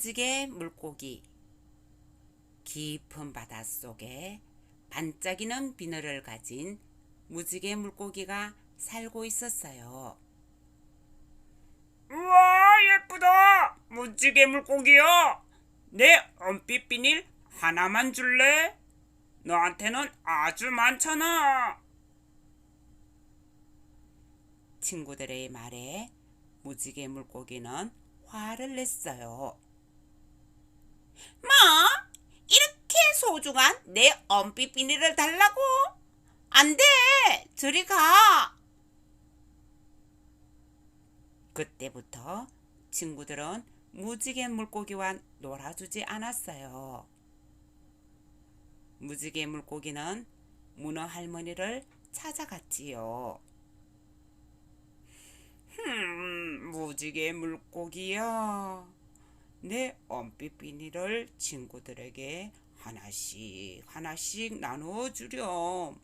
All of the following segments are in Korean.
무지개 물고기 깊은 바닷속에 반짝이는 비늘을 가진 무지개 물고기가 살고 있었어요. 우와 예쁘다 무지개 물고기야 내 은빛 비닐 하나만 줄래? 너한테는 아주 많잖아 친구들의 말에 무지개 물고기는 화를 냈어요. 뭐? 이렇게 소중한 내 은빛 비닐을 달라고? 안 돼! 저리 가! 그때부터 친구들은 무지개 물고기와 놀아주지 않았어요. 무지개 물고기는 문어 할머니를 찾아갔지요. 흠, 무지개 물고기야. 내 은빛 비닐을 친구들에게 하나씩 하나씩 나누어 주렴.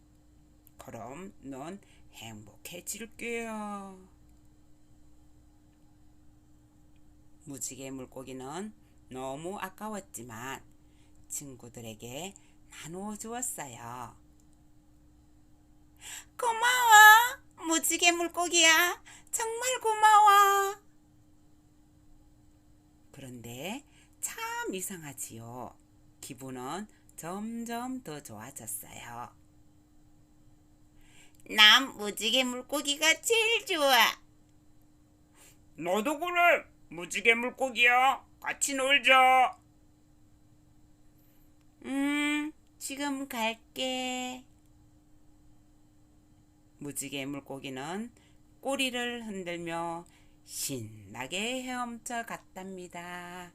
그럼 넌 행복해질 거야. 무지개 물고기는 너무 아까웠지만 친구들에게 나누어 주었어요. 고마워, 무지개 물고기야. 정말 고마워. 그런데 참 이상하지요. 기분은 점점 더 좋아졌어요. 난 무지개 물고기가 제일 좋아. 너도 그래 무지개 물고기야 같이 놀자 음, 지금 갈게. 무지개 물고기는 꼬리를 흔들며 신나게 헤엄쳐 갔답니다.